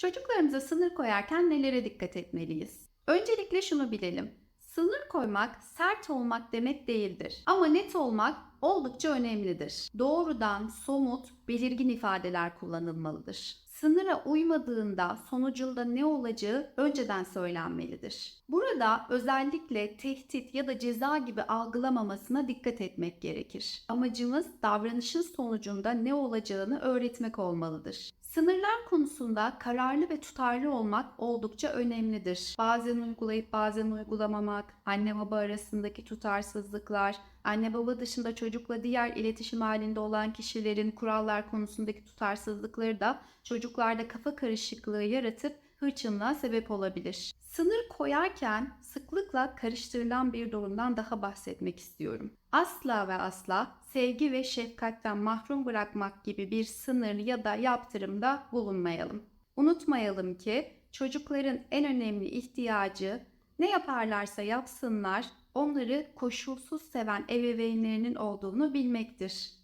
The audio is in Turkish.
Çocuklarımıza sınır koyarken nelere dikkat etmeliyiz? Öncelikle şunu bilelim. Sınır koymak sert olmak demek değildir. Ama net olmak oldukça önemlidir. Doğrudan, somut, belirgin ifadeler kullanılmalıdır. Sınıra uymadığında sonucunda ne olacağı önceden söylenmelidir. Burada özellikle tehdit ya da ceza gibi algılamamasına dikkat etmek gerekir. Amacımız davranışın sonucunda ne olacağını öğretmek olmalıdır. Sınırlar konusunda kararlı ve tutarlı olmak oldukça önemlidir. Bazen uygulayıp bazen uygulamamak, anne baba arasındaki tutarsızlıklar, anne baba dışında çocukla diğer iletişim halinde olan kişilerin kurallar konusundaki tutarsızlıkları da çocuklarda kafa karışıklığı yaratıp hırçınlığa sebep olabilir. Sınır koyarken sıklıkla karıştırılan bir durumdan daha bahsetmek istiyorum. Asla ve asla sevgi ve şefkatten mahrum bırakmak gibi bir sınır ya da yaptırımda bulunmayalım. Unutmayalım ki çocukların en önemli ihtiyacı ne yaparlarsa yapsınlar onları koşulsuz seven ebeveynlerinin olduğunu bilmektir.